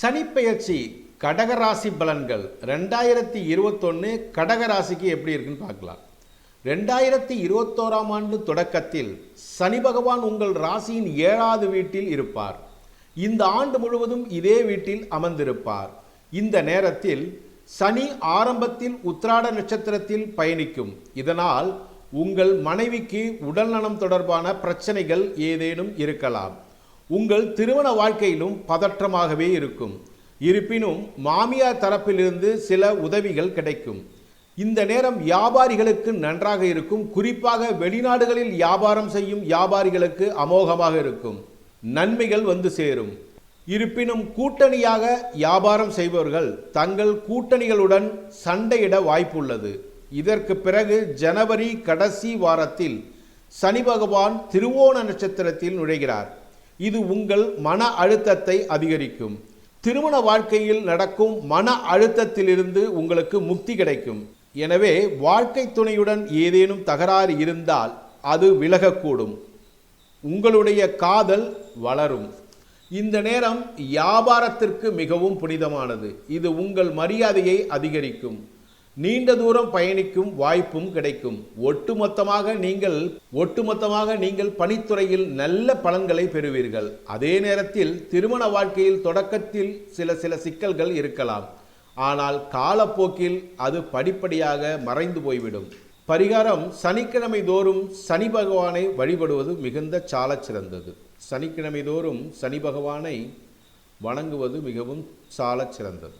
சனிப்பெயர்ச்சி கடகராசி பலன்கள். ரெண்டாயிரத்தி இருபத்தொன்று கடகராசிக்கு எப்படி இருக்குன்னு பார்க்கலாம். ரெண்டாயிரத்தி இருபத்தோராம் ஆண்டு தொடக்கத்தில் சனி பகவான் உங்கள் ராசியின் ஏழாவது வீட்டில் இருப்பார். இந்த ஆண்டு முழுவதும் இதே வீட்டில் அமர்ந்திருப்பார். இந்த நேரத்தில் சனி ஆரம்பத்தில் உத்திராட நட்சத்திரத்தில் பயணிக்கும். இதனால் உங்கள் மனைவிக்கு உடல்நலம் தொடர்பான பிரச்சனைகள் ஏதேனும் இருக்கலாம். உங்கள் திருமண வாழ்க்கையிலும் பதற்றமாகவே இருக்கும். இருப்பினும் மாமியார் தரப்பிலிருந்து சில உதவிகள் கிடைக்கும். இந்த நேரம் வியாபாரிகளுக்கு நன்றாக இருக்கும். குறிப்பாக வெளிநாடுகளில் வியாபாரம் செய்யும் வியாபாரிகளுக்கு அமோகமாக இருக்கும். நன்மைகள் வந்து சேரும். இருப்பினும் கூட்டணியாக வியாபாரம் செய்பவர்கள் தங்கள் கூட்டணிகளுடன் சண்டையிட வாய்ப்புள்ளது. இதற்கு பிறகு ஜனவரி கடைசி வாரத்தில் சனி பகவான் திருவோண நட்சத்திரத்தில் நுழைகிறார். இது உங்கள் மன அழுத்தத்தை அதிகரிக்கும். திருமண வாழ்க்கையில் நடக்கும் மன அழுத்தத்திலிருந்து உங்களுக்கு முக்தி கிடைக்கும். எனவே வாழ்க்கை துணையுடன் ஏதேனும் தகராறு இருந்தால் அது விலகக்கூடும். உங்களுடைய காதல் வளரும். இந்த நேரம் வியாபாரத்திற்கு மிகவும் புனிதமானது. இது உங்கள் மரியாதையை அதிகரிக்கும். நீண்ட தூரம் பயணிக்கும் வாய்ப்பும் கிடைக்கும். ஒட்டுமொத்தமாக நீங்கள் ஒட்டுமொத்தமாக நீங்கள் பணித்துறையில் நல்ல பலன்களை பெறுவீர்கள். அதே நேரத்தில் திருமண வாழ்க்கையில் தொடக்கத்தில் சில சில சிக்கல்கள் இருக்கலாம். ஆனால் காலப்போக்கில் அது படிப்படியாக மறைந்து போய்விடும். பரிகாரம் சனிக்கிழமை தோறும் சனி பகவானை வழிபடுவது மிகுந்த சாலச் சிறந்தது. சனிக்கிழமை தோறும் சனி பகவானை வணங்குவது மிகவும் சாலச் சிறந்தது.